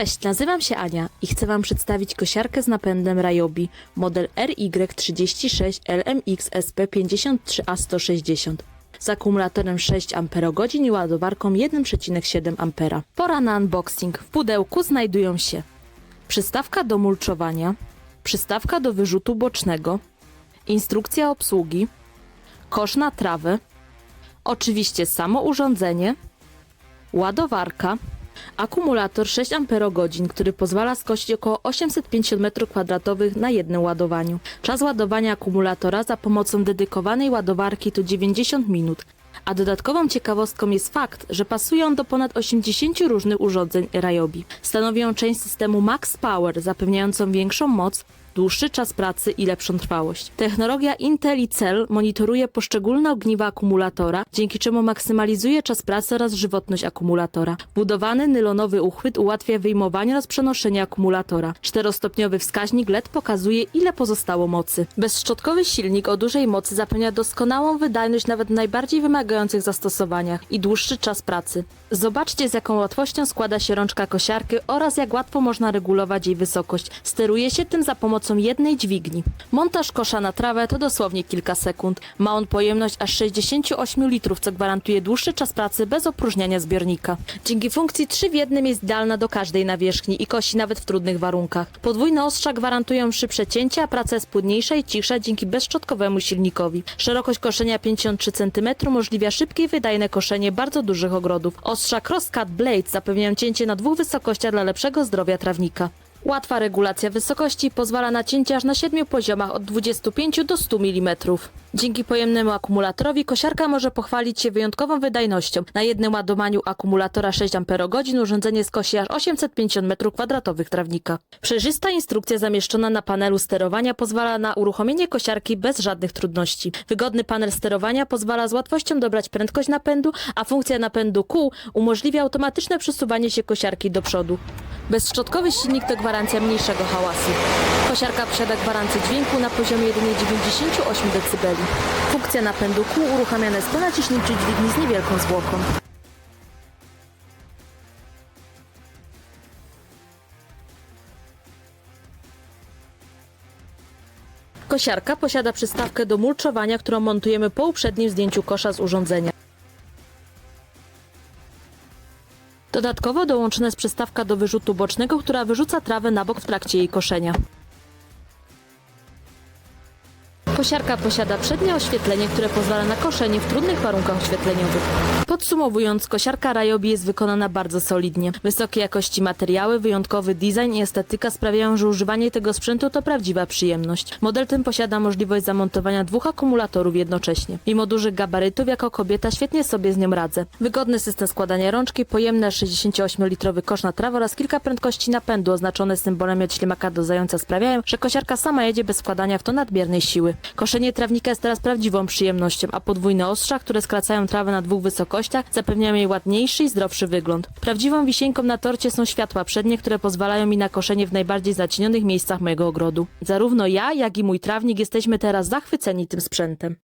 Cześć, nazywam się Ania i chcę Wam przedstawić kosiarkę z napędem Ryobi model RY36 LMX SP53A160 z akumulatorem 6 Ah i ładowarką 1,7 A. Pora na unboxing. W pudełku znajdują się przystawka do mulczowania, przystawka do wyrzutu bocznego, instrukcja obsługi, kosz na trawę, oczywiście samo urządzenie, ładowarka, akumulator 6 Ah, który pozwala skosić około 850 m2 na jednym ładowaniu. Czas ładowania akumulatora za pomocą dedykowanej ładowarki to 90 minut. A dodatkową ciekawostką jest fakt, że pasuje on do ponad 80 różnych urządzeń Ryobi. Stanowi on część systemu Max Power, zapewniającą większą moc, dłuższy czas pracy i lepszą trwałość. Technologia Intel i Cell monitoruje poszczególne ogniwa akumulatora, dzięki czemu maksymalizuje czas pracy oraz żywotność akumulatora. Budowany nylonowy uchwyt ułatwia wyjmowanie oraz przenoszenie akumulatora. Czterostopniowy wskaźnik LED pokazuje, ile pozostało mocy. Bezszczotkowy silnik o dużej mocy zapewnia doskonałą wydajność nawet w najbardziej wymagających zastosowaniach i dłuższy czas pracy. Zobaczcie, z jaką łatwością składa się rączka kosiarki oraz jak łatwo można regulować jej wysokość. Steruje się tym za pomocą jednej dźwigni. Montaż kosza na trawę to dosłownie kilka sekund. Ma on pojemność aż 68 litrów, co gwarantuje dłuższy czas pracy bez opróżniania zbiornika. Dzięki funkcji 3 w jednym jest idealna do każdej nawierzchni i kosi nawet w trudnych warunkach. Podwójne ostrza gwarantują szybsze cięcie, a praca jest płynniejsza i cichsza dzięki bezszczotkowemu silnikowi. Szerokość koszenia 53 cm umożliwia szybkie i wydajne koszenie bardzo dużych ogrodów. Ostrza Crosscut Blades zapewniają cięcie na dwóch wysokościach dla lepszego zdrowia trawnika. Łatwa regulacja wysokości pozwala na cięcie aż na 7 poziomach od 25 do 100 mm. Dzięki pojemnemu akumulatorowi kosiarka może pochwalić się wyjątkową wydajnością. Na jednym ładowaniu akumulatora 6 Ah urządzenie skosi aż 850 m2 trawnika. Przejrzysta instrukcja zamieszczona na panelu sterowania pozwala na uruchomienie kosiarki bez żadnych trudności. Wygodny panel sterowania pozwala z łatwością dobrać prędkość napędu, a funkcja napędu kół umożliwia automatyczne przesuwanie się kosiarki do przodu. Bezszczotkowy silnik to gwarancja mniejszego hałasu. Kosiarka posiada gwarancję dźwięku na poziomie jedynie 98 dB. Funkcja napędu kół uruchamiana jest po naciśnięciu dźwigni z niewielką zwłoką. Kosiarka posiada przystawkę do mulczowania, którą montujemy po uprzednim zdjęciu kosza z urządzenia. Dodatkowo dołączona jest przystawka do wyrzutu bocznego, która wyrzuca trawę na bok w trakcie jej koszenia. Kosiarka posiada przednie oświetlenie, które pozwala na koszenie w trudnych warunkach oświetleniowych. Podsumowując, kosiarka Ryobi jest wykonana bardzo solidnie. Wysokiej jakości materiały, wyjątkowy design i estetyka sprawiają, że używanie tego sprzętu to prawdziwa przyjemność. Model ten posiada możliwość zamontowania dwóch akumulatorów jednocześnie. Mimo dużych gabarytów, jako kobieta świetnie sobie z nią radzę. Wygodny system składania rączki, pojemny 68-litrowy kosz na trawę oraz kilka prędkości napędu oznaczone symbolem od ślimaka do zająca sprawiają, że kosiarka sama jedzie bez wkładania w to nadmiernej siły. Koszenie trawnika jest teraz prawdziwą przyjemnością, a podwójne ostrza, które skracają trawę na dwóch wysokościach, zapewniają jej ładniejszy i zdrowszy wygląd. Prawdziwą wisienką na torcie są światła przednie, które pozwalają mi na koszenie w najbardziej zacienionych miejscach mojego ogrodu. Zarówno ja, jak i mój trawnik jesteśmy teraz zachwyceni tym sprzętem.